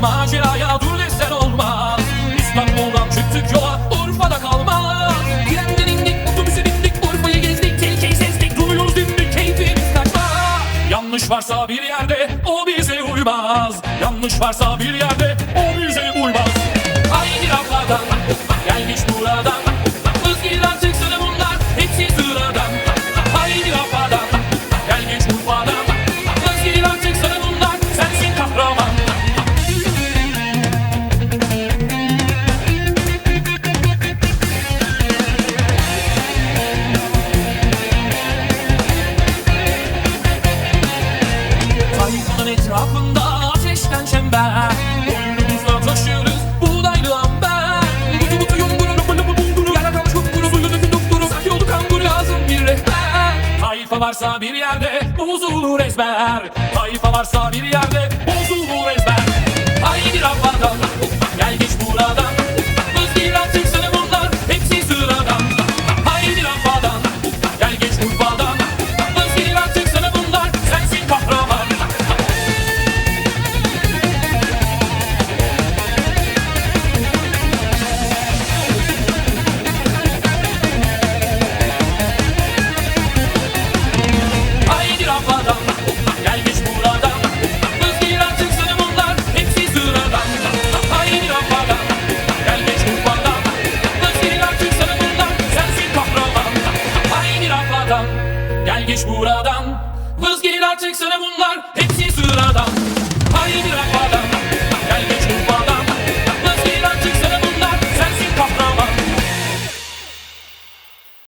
Maceraya dur desen olmaz. İstanbul'dan çıktık yola Urfa'da kalmaz. Trenden indik otobüse bindik Urfa'yı gezdik tehlikeyi sezdik. Duyuyoruz dimdik keyfimiz kaçta Yanlış varsa bir yerde o bize uymaz. Yanlış varsa bir yerde o bize uymaz. Aynı laflardan Gel geç buradan. Mızgiran çıksana bunlar hepsi sıradan. Aynı laflardan Gel geç Urfa'dan. Boynumuzda taşıyoruz buğdaylı amber Butu butu yumburu lupu lupu bunguru Yara kalmış kumpuru suyunu dökün dupduru Sanki yolu kambur lazım bir rehber Tayfa varsa bir yerde bozulur ezber. Tayfa varsa bir yerde bozulur Hiç burada